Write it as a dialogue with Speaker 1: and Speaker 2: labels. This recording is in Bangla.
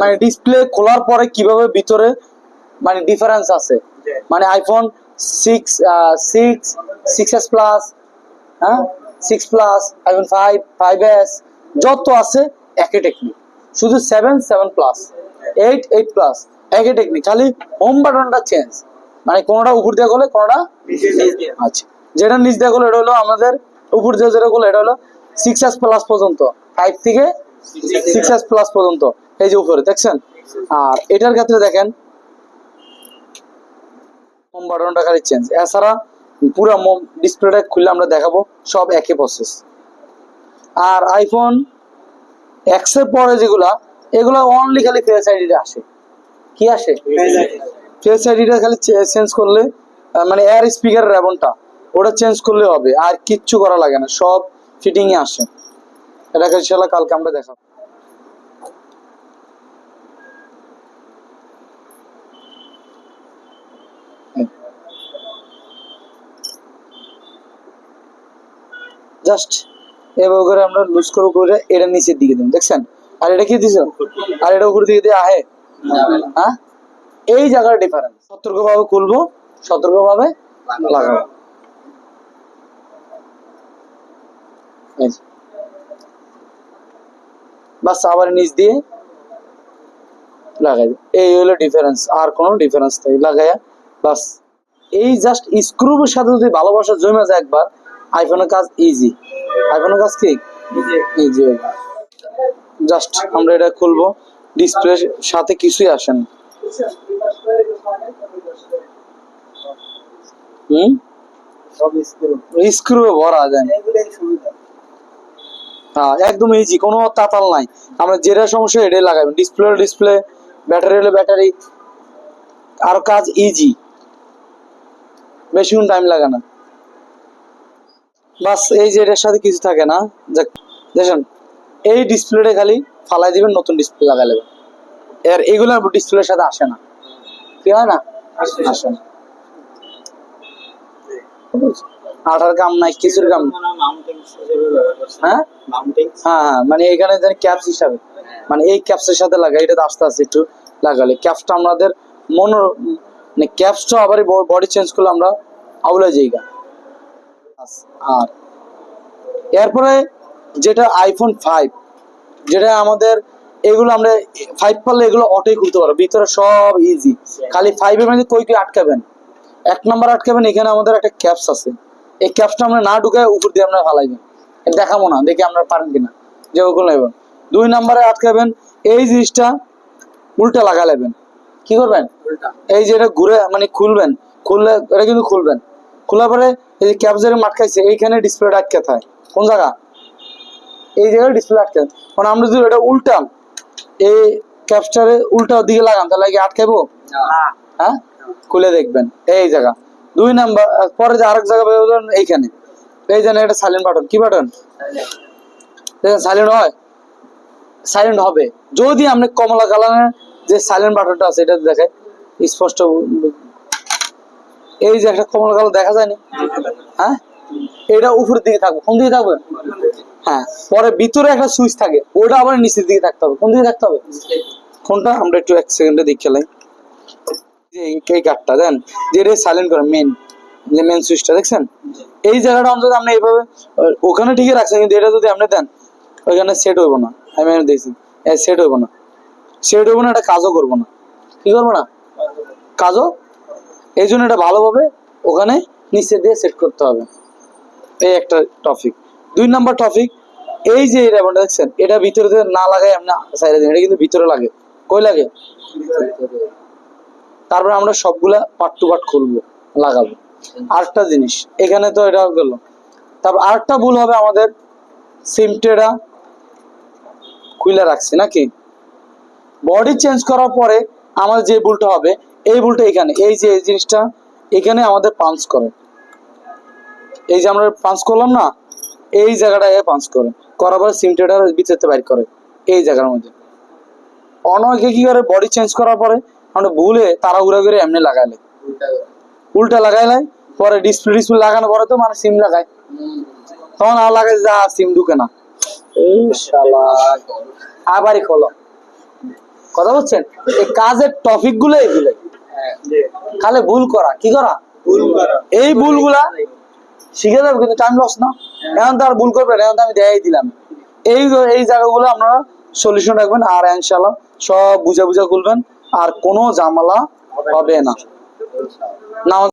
Speaker 1: মানে ডিসপ্লে খোলার পরে কীভাবে ভিতরে মানে ডিফারেন্স আছে? মানে iPhone six six six S plus হ্যাঁ? Six plus iPhone five five S যত আছে একই টেকনিক শুধু seven seven plus eight eight plus একই টেকনিক খালি হোম বাটনটা চেঞ্জ মানে কোনোটা উপর দিয়ে গেলে কোনোটা আচ্ছা। যেটা নিচ দিয়ে গেলো এটা হলো আমাদের উপর দিয়ে যেটা গেলো এটা হলো সিক্স এস প্লাস পর্যন্ত। ফাইভ থেকে সিক্স এস প্লাস পর্যন্ত। এই যে উপরে, দেখছেন? আর এটার ক্ষেত্রে দেখেন এছাড়া আর আইফোন পরে যেগুলা খালি আসে। কি আসে? খালি চেঞ্জ করলে মানে এয়ার ওটা চেঞ্জ করলে হবে। আর কিচ্ছু করা লাগে না, সব ফিটিং এ আসে। এটা ইনশাল্লাহ কালকে আমরা দেখাবো। জাস্ট এভাবে করে আমরা লুজ করে করে এটা নিচের দিকে দিন দেখছেন? আর এটা কি দিছ? আর এটা উপর দিকে দিয়ে আহে? হ্যাঁ? এই জায়গার ডিফারেন্স সতর্কভাবে খুলবো, সতর্কভাবে লাগাবো। এই। বাস আবার নিচ দিয়ে লাগাই। এই হলো ডিফারেন্স আর কোনো ডিফারেন্স নেই। লাগাইয়া বাস। এই জাস্ট স্ক্রুবের সাথে যদি ভালোবাসা জমে যায় একবার আইফোনের কাজ ইজি আইফোনের কাজ কি? ইজি জাস্ট আমরা এটা খুলবো। ডিসপ্লে সাথে কিছুই আসে না। হুম? স্ক্রু ভরা যায় একদম ইজি কোনো তাতাল নাই। আমরা যেটা সমস্যা, এটাই লাগাবেন ডিসপ্লে ডিসপ্লে ব্যাটারি হলে ব্যাটারি আর কাজ ইজি বেশিক্ষণ টাইম লাগে না। বাস, এই যে এটার সাথে কিছু থাকে না দেখেন, এই ডিসপ্লেটা খালি ফালাই দিবেন, নতুন ডিসপ্লে লাগাই নেবেন। এর এগুলো ডিসপ্লের সাথে আসে না। কি হয় না? আসে না। আঠার কাম নাই কিছুর কাম হ্যাঁ? হ্যাঁ হ্যাঁ মানে এখানে ক্যাপস হিসাবে। মানে এই ক্যাপসের সাথে লাগাই এটা আস্তে আস্তে একটু লাগালে। ক্যাপসটা আমাদের মনো মানে ক্যাপসটা আবার বডি চেঞ্জ করলে আমরা আউলা জায়গা আর এরপরে যেটা আইফোন ফাইভ যেটা আমাদের এগুলো আমরা ফাইভ পারলে এগুলো অটোই খুলতে পারব ভিতরে সব ইজি খালি ফাইভের মধ্যে কই কই আটকাবেন? এক নম্বর আটকাবেন, এখানে আমাদের একটা ক্যাপস আছে। এই ক্যাপসটা আমরা না ঢুকায় উপর দিয়ে আমরা ফালাইবেন। দেখাবো না দেখি আমরা পারেন কিনা। যে ওগুলো নেবেন। দুই নম্বরে আটকাবেন এই জিনিসটা উল্টা লাগা নেবেন কি করবেন? এই যে এটা ঘুরে মানে খুলবেন খুললে এটা কিন্তু খুলবেন। খোলার পরে এই যে ক্যাপ যেরকম আটকাইছে এইখানে ডিসপ্লেটা আটকে থাকে কোন জায়গা? এই জায়গায় ডিসপ্লে আটকে থাকে। মানে আমরা যদি এটা উল্টাম এই ক্যাপস্টারে উল্টা দিকে লাগান তাহলে কি আটকাইবো? হ্যাঁ? খুলে দেখবেন। এই জায়গা। দুই নাম্বার পরে যে আরেক জায়গা বের এইখানে। এই জানেন এটা সাইলেন্ট বাটন কি বাটন সাইলেন্ট হয়? সাইলেন্ট হবে। যদি আপনি কমলা কালারের যে সাইলেন্ট বাটনটা আছে, এটা দেখে স্পষ্ট এই যে একটা কমলা কালার দেখা যায়নি? হ্যাঁ? এটা উপরের দিকে থাকবে। কোন দিকে থাকবে? হ্যাঁ। পরে ভিতরে একটা সুইচ থাকে। ওটা আবার নিচের দিকে থাকতে হবে। কোন দিকে থাকতে হবে? কোনটা? আমরা একটু এক সেকেন্ডে দেখে খেলাই এই- কাঠটা দেন? যে এটা সাইলেন্ট করে মেন যে মেন সুইচটা দেখছেন? এই জায়গাটা অন্তত আপনি এইভাবে ওখানে ঠিকই রাখছেন, কিন্তু এটা যদি আপনি দেন, ওইখানে সেট হইব না। আমি এনে দিয়েছি সেট হইব না। সেট হইব না, এটা কাজও করব না। কি করব না? কাজও? এই জন্য এটা ভালোভাবে ওখানে নিচে দিয়ে সেট করতে হবে। এই একটা টপিক দুই নাম্বার টপিক এই যে এই দেখছেন? এটা ভিতরে না লাগাই, আপনি সাইডে দিন এটা কিন্তু ভিতরে লাগে। কই লাগে? তারপরে আমরা সবগুলা পার্ট টু পার্ট খুলবো, লাগাবো। আরেকটা জিনিস, এখানে তো এটা গেল। তারপর আরেকটা ভুল হবে আমাদের সিমটেটা খুলে রাখছি, নাকি? বডি চেঞ্জ করার পরে আমাদের যে ভুলটা হবে, এই ভুলটা এখানে, এই যে এই জিনিসটা এখানে আমাদের পাঞ্চ করে। এই যে আমরা পাঞ্চ করলাম না, এই জায়গাটায় পাঞ্চ করে। করার পরে সিমটেটার ভিতরে বাইর করে, এই জায়গার মধ্যে। অনেকে কি করে বডি চেঞ্জ করার পরে আমরা ভুলে তাড়াহুড়া করে এমনি লাগাইলে উল্টা। লাগাইলে পরে ডিসপ্লে ডিসপ্লে লাগানোর পরে তো মানে সিম লাগায়। তখন আর লাগাই যা সিম ঢুকে না। আবারই খোলো কথা বলছেন? এই কাজের টপিকগুলো এগুলো খালি ভুল করা কি করা? এই ভুলগুলা শিখে যাবে কিন্তু টাইম লস না। এখন তো আর ভুল করবে না, এখন তো আমি দেখাই দিলাম। এই এই জায়গাগুলো আপনারা সলিউশন রাখবেন আর ইনশাল্লাহ সব বুঝা বুঝা করবেন আর কোনো জামালা হবে না।